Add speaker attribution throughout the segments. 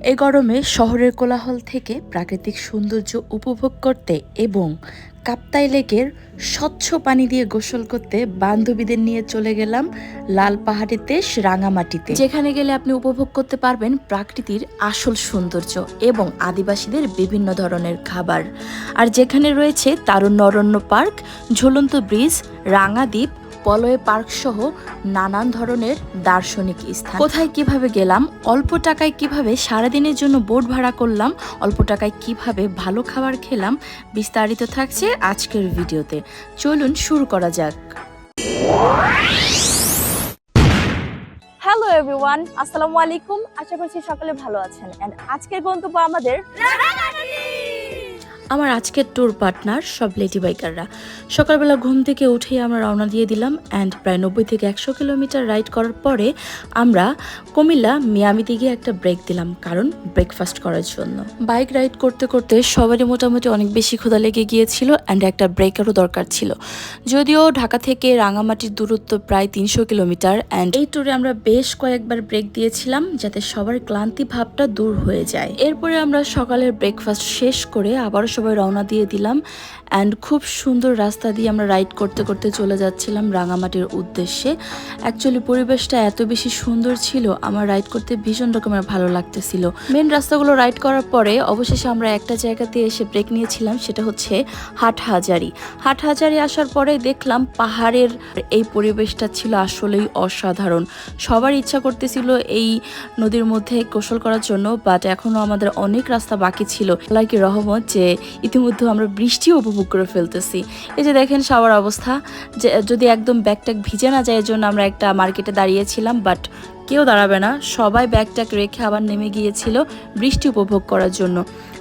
Speaker 1: এই গরমে শহরের কোলাহল থেকে প্রাকৃতিক সৌন্দর্য উপভোগ করতে এবং কাপ্তাই লেকের স্বচ্ছ পানি দিয়ে গোসল করতে বান্ধবীদের নিয়ে চলে গেলাম লাল পাহাড়িতে রাঙামাটিতে। যেখানে গেলে আপনি উপভোগ করতে পারবেন প্রাকৃতির আসল সৌন্দর্য এবং আদিবাসীদের বিভিন্ন ধরনের খাবার। আর যেখানে রয়েছে তারুণ্য অরণ্য পার্ক, ঝুলন্ত ব্রিজ, রাঙাদ্বীপ পলয়ে পার্ক সহ নানান ধরনের দার্শনিক স্থান। কোথায় কীভাবে গেলাম, অল্প টাকায় কীভাবে সারাদিনের জন্য বোট ভাড়া করলাম, অল্প টাকায় কীভাবে ভালো খাবার খেলাম, বিস্তারিত থাকছে আজকের ভিডিওতে। চলুন শুরু করা যাক।
Speaker 2: হ্যালো এভরিওয়ান আসসালামু আলাইকুম। আশা করছি সকলে ভালো আছেন। এন্ড আজকের গন্তব্য আমাদের
Speaker 1: আমার আজকের ট্যুর পার্টনার সব লেডি বাইকাররা সকালবেলা ঘুম থেকে উঠেই আমরা রওনা দিয়ে দিলাম অ্যান্ড প্রায় নব্বই থেকে একশো কিলোমিটার রাইড করার পরে আমরা কুমিল্লা মিয়ামিতে গিয়ে একটা ব্রেক দিলাম, কারণ ব্রেকফাস্ট করার জন্য। বাইক রাইড করতে করতে সবারই মোটামুটি অনেক বেশি ক্ষুধা লেগে গিয়েছিল অ্যান্ড একটা ব্রেকেরও দরকার ছিল। যদিও ঢাকা থেকে রাঙামাটির দূরত্ব প্রায় তিনশো কিলোমিটার অ্যান্ড এই ট্যুরে আমরা বেশ কয়েকবার ব্রেক দিয়েছিলাম যাতে সবার ক্লান্তি ভাবটা দূর হয়ে যায়। এরপরে আমরা সকালের ব্রেকফাস্ট শেষ করে আবারও সবাই রওনা দিয়ে দিলাম। অ্যান্ড খুব সুন্দর রাস্তা দিয়ে আমরা রাইড করতে করতে চলে যাচ্ছিলাম রাঙামাটির উদ্দেশ্যে। অ্যাকচুয়ালি পরিবেশটা এত বেশি সুন্দর ছিল, আমার রাইড করতে ভীষণ রকমের ভালো লাগতেছিল। মেন রাস্তাগুলো রাইড করার পরে অবশেষে আমরা একটা জায়গাতে এসে ব্রেক নিয়েছিলাম, সেটা হচ্ছে হাট হাজারি হাট হাজারি আসার পরে দেখলাম পাহাড়ের এই পরিবেশটা ছিল আসলেই অসাধারণ। সবার ইচ্ছা করতেছিল এই নদীর মধ্যে গোসল করার জন্য বাট এখনও আমাদের অনেক রাস্তা বাকি ছিল। লাইকি রহমত যে ইতিমধ্যে আমরা বৃষ্টিও উপভোগ করে ফেলতেছি। এই যে দেখেন সবার অবস্থা, যে যদি একদম ব্যাগট্যাগ ভিজে না যায় এর জন্য আমরা একটা মার্কেটে দাঁড়িয়েছিলাম বাট কেউ দাঁড়াবে না। সবাই ব্যাগ ট্যাগ রেখে আবার নেমে গিয়েছিল বৃষ্টি উপভোগ করার জন্য।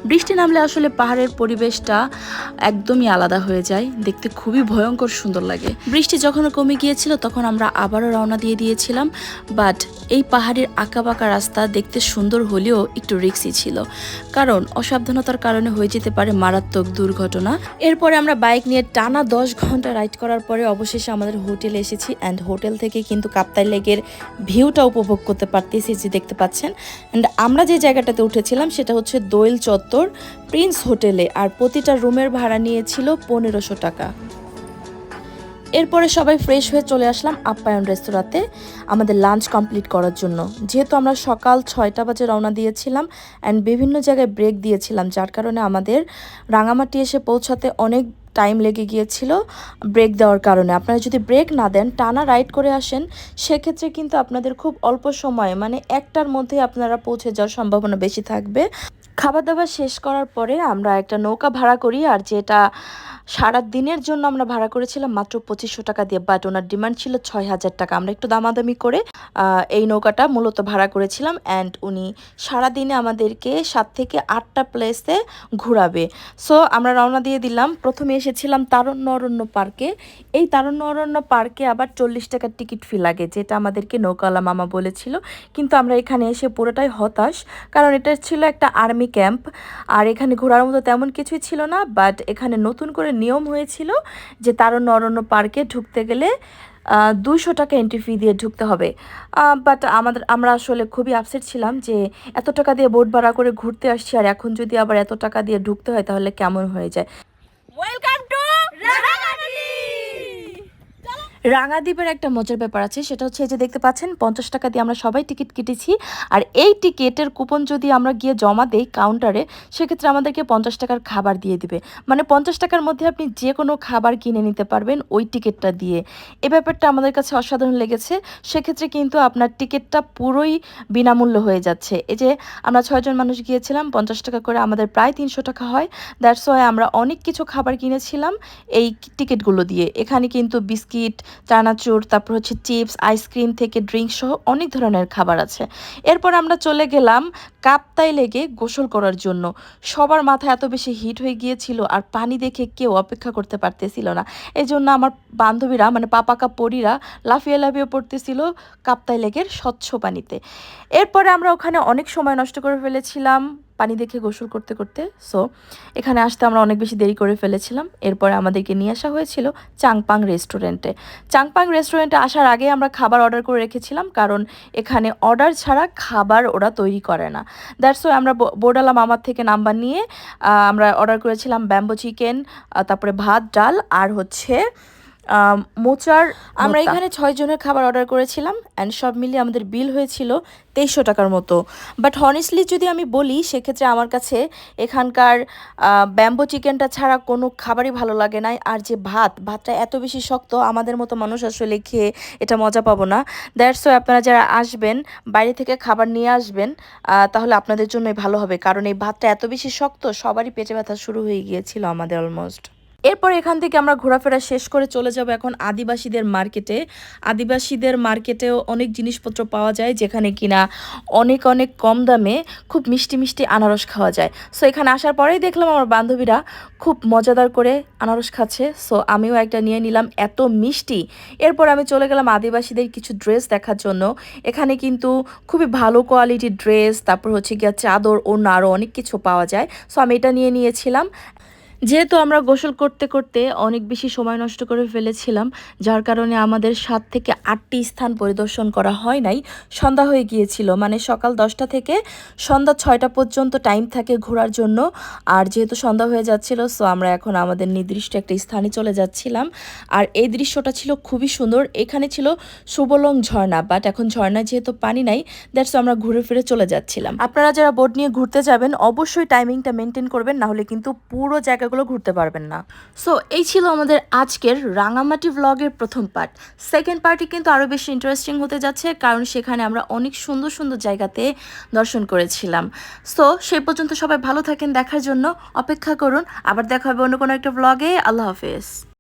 Speaker 1: বৃষ্টি নামলে আসলে পাহাড়ের পরিবেশটা একদমই আলাদা হয়ে যায়। দেখতে খুবই ভয়ঙ্কর সুন্দর লাগে। বৃষ্টি যখন কমে গিয়েছিল তখন আমরা আবারও রওনা দিয়ে দিয়েছিলাম, বাট এই পাহাড়ের আঁকাবাঁকা রাস্তা দেখতে সুন্দর হলেও একটু রিক্সি ছিল। কারণ অসাবধানতার কারণে হয়ে যেতে পারে মারাত্মক দুর্ঘটনা। এরপরে আমরা বাইক নিয়ে টানা দশ ঘণ্টা রাইড করার পরে অবশেষে আমাদের হোটেলে এসেছি। অ্যান্ড হোটেল থেকে কিন্তু কাপ্তাই লেকের ভিউটা উপভোগ করতে পারতেছি যে দেখতে পাচ্ছেন। অ্যান্ড আমরা যে জায়গাটাতে উঠেছিলাম সেটা হচ্ছে দোয়েল চত্বর প্রিন্স হোটেলে আর প্রতিটা রুমের ভাড়া নিয়েছিল পনেরোশো টাকা। এরপরে সবাই ফ্রেশ হয়ে চলে আসলাম আপ্যায়ন রেস্তোরাঁতে আমাদের লাঞ্চ কমপ্লিট করার জন্য। যেহেতু আমরা সকাল ছয়টা বাজে রওনা দিয়েছিলাম অ্যান্ড বিভিন্ন জায়গায় ব্রেক দিয়েছিলাম, যার কারণে আমাদের রাঙামাটি এসে পৌঁছাতে অনেক টাইম লেগে গিয়েছিল ব্রেক দেওয়ার কারণে। আপনারা যদি ব্রেক না দেন, টানা রাইড করে আসেন, সেক্ষেত্রে কিন্তু আপনাদের খুব অল্প সময়ে মানে একটার মধ্যে আপনারা পৌঁছে যাওয়ার সম্ভাবনা বেশি থাকবে। খাবার দাবার শেষ করার পরে আমরা একটা নৌকা ভাড়া করি, আর যেটা সারা দিনের জন্য আমরা ভাড়া করেছিলাম মাত্র পঁচিশশো টাকা দিয়ে বাট ওনার ডিমান্ড ছিল ছয় হাজার টাকা। আমরা একটু দামাদামি করে এই নৌকাটা মূলত ভাড়া করেছিলাম অ্যান্ড উনি সারা দিনে আমাদেরকে সাত থেকে আটটা প্লেসে ঘোরাবে। সো আমরা রওনা দিয়ে দিলাম। প্রথমে এসেছিলাম তারণ্য অরণ্য পার্কে এই তারণ্য অরণ্য পার্কে আবার চল্লিশ টাকার টিকিট ফি লাগে, যেটা আমাদেরকে নৌকালা মামা বলেছিল। কিন্তু আমরা এখানে এসে পুরোটাই হতাশ, কারণ এটা ছিল একটা আর্মি ক্যাম্প আর এখানে ঘোরার মতো তেমন কিছুই ছিল না বাট এখানে নতুন করে নিয়ম হয়েছিল যে তারও নরণ্য পার্কে ঢুকতে গেলে দুশো টাকা এন্ট্রি ফি দিয়ে ঢুকতে হবে। বাট আমাদের, আমরা আসলে খুবই আপসেট ছিলাম যে এত টাকা দিয়ে বোট ভাড়া করে ঘুরতে আসছি আর এখন যদি আবার এত টাকা দিয়ে ঢুকতে হয় তাহলে কেমন হয়ে যায়
Speaker 2: টু রাঙামাটি
Speaker 1: রাঙাদ্বীপের একটা মজার ব্যাপার আছে, সেটা হচ্ছে এই যে দেখতে পাচ্ছেন, পঞ্চাশ টাকা দিয়ে আমরা সবাই টিকিট কেটেছি। আর এই টিকিটের কুপন যদি আমরা গিয়ে জমা দেই কাউন্টারে, সেক্ষেত্রে আমাদেরকে পঞ্চাশ টাকার খাবার দিয়ে দিবে। মানে পঞ্চাশ টাকার মধ্যে আপনি যে কোনো খাবার কিনে নিতে পারবেন ওই টিকিটটা দিয়ে। এ ব্যাপারটা আমাদের কাছে অসাধারণ লেগেছে। সেক্ষেত্রে কিন্তু আপনার টিকিটটা পুরোই বিনামূল্য হয়ে যাচ্ছে। এই যে আমরা ছয়জন মানুষ গিয়েছিলাম, পঞ্চাশ টাকা করে আমাদের প্রায় তিনশো টাকা হয়। দ্যাটস ওয়াই আমরা অনেক কিছু খাবার কিনেছিলাম এই টিকিটগুলো দিয়ে। এখানে কিন্তু বিস্কিট চানাচুর তারপর হচ্ছে চিপস, আইসক্রিম থেকে ড্রিঙ্ক সহ অনেক ধরনের খাবার আছে। এরপর আমরা চলে গেলাম কাপ্তাই লেগে গোসল করার জন্য। সবার মাথা এত বেশি হিট হয়ে গিয়েছিল আর পানি দেখে কেউ অপেক্ষা করতে পারতেছিল না। এই জন্য আমার বান্ধবীরা মানে পাপাকা পরীরা লাফিয়ে লাফিয়ে পড়তেছিল কাপ্তাই লেগের স্বচ্ছ পানিতে। এরপরে আমরা ওখানে অনেক সময় নষ্ট করে ফেলেছিলাম। পানি দেখে গোসল করতে করতে সো এখানে আসতে আমরা অনেক বেশি দেরি করে ফেলেছিলাম। এরপরে আমাদেরকে নিয়ে আসা হয়েছিল চাংপাং রেস্টুরেন্টে। চাংপাং রেস্টুরেন্টে আসার আগে আমরা খাবার অর্ডার করে রেখেছিলাম, কারণ এখানে অর্ডার ছাড়া খাবার ওরা তৈরি করে না। দ্যাটস ওয়াই আমরা বোর্ডালা মামার থেকে নাম্বার নিয়ে আমরা অর্ডার করেছিলাম ব্যাম্বো চিকেন তারপরে ভাত, ডাল, আর হচ্ছে মোচার আমরা এখানে ছয় জনের খাবার অর্ডার করেছিলাম অ্যান্ড সব মিলিয়ে আমাদের বিল হয়েছিল তেইশশো টাকার মতো। বাট হনেস্টলি যদি আমি বলি সেক্ষেত্রে আমার কাছে এখানকার ব্যাম্বো চিকেনটা ছাড়া কোনো খাবারই ভালো লাগে না আর যে ভাত ভাতটা এত বেশি শক্ত আমাদের মতো মানুষ আসলে খেয়ে এটা মজা পাবো না। দ্যাটস ওয়াই আপনারা যারা আসবেন বাইরে থেকে খাবার নিয়ে আসবেন তাহলে আপনাদের জন্যই ভালো হবে। কারণ এই ভাতটা এত বেশি শক্ত সবারই পেটে ব্যথা শুরু হয়ে গিয়েছিল আমাদের অলমোস্ট এরপর এখান থেকে আমরা ঘোরাফেরা শেষ করে চলে যাব এখন আদিবাসীদের মার্কেটে। আদিবাসীদের মার্কেটেও অনেক জিনিসপত্র পাওয়া যায় যেখানে কিনা অনেক অনেক কম দামে খুব মিষ্টি মিষ্টি আনারস খাওয়া যায়। সো এখানে আসার পরেই দেখলাম আমার বান্ধবীরা খুব মজাদার করে আনারস খাচ্ছে। সো আমিও একটা নিয়ে নিলাম এত মিষ্টি। এরপর আমি চলে গেলাম আদিবাসীদের কিছু ড্রেস দেখার জন্য। এখানে কিন্তু খুবই ভালো কোয়ালিটির ড্রেস তারপর হচ্ছে গিয়া চাদর, ওড়না আরও অনেক কিছু পাওয়া যায়। সো আমি এটা নিয়ে নিয়েছিলাম। যেহেতু আমরা গোসল করতে করতে অনেক বেশি সময় নষ্ট করে ফেলেছিলাম, যার কারণে আমাদের সাত থেকে আটটি স্থান পরিদর্শন করা হয় নাই। সন্ধ্যা হয়ে গিয়েছিল মানে সকাল দশটা থেকে সন্ধ্যা ছয়টা পর্যন্ত টাইম থাকে ঘোরার জন্য। আর যেহেতু সন্ধ্যা হয়ে যাচ্ছিল সো আমরা এখন আমাদের নির্দিষ্ট একটা স্থানে চলে যাচ্ছিলাম। আর এই দৃশ্যটা ছিল খুবই সুন্দর। এখানে ছিল সুবলং ঝর্ণা বাট এখন ঝর্ণায় যেহেতু পানি নাই দ্যাটস আমরা ঘুরে ফিরে চলে যাচ্ছিলাম। আপনারা যারা বোট নিয়ে ঘুরতে যাবেন, অবশ্যই টাইমিংটা মেনটেন করবেন, নাহলে কিন্তু পুরো জায়গাগুলো ঘুরতে পারবেন না। সো এই ছিল আমাদের আজকের রাঙামাটি ব্লগের প্রথম পার্ট সেকেন্ড পার্টি কিন্তু আরও বেশি ইন্টারেস্টিং হতে যাচ্ছে, কারণ সেখানে আমরা অনেক সুন্দর সুন্দর জায়গাতে দর্শন করেছিলাম। সো সেই পর্যন্ত সবাই ভালো থাকেন, দেখার জন্য অপেক্ষা করুন। আবার দেখা হবে অন্য কোনো একটা ব্লগে আল্লাহ হাফেজ।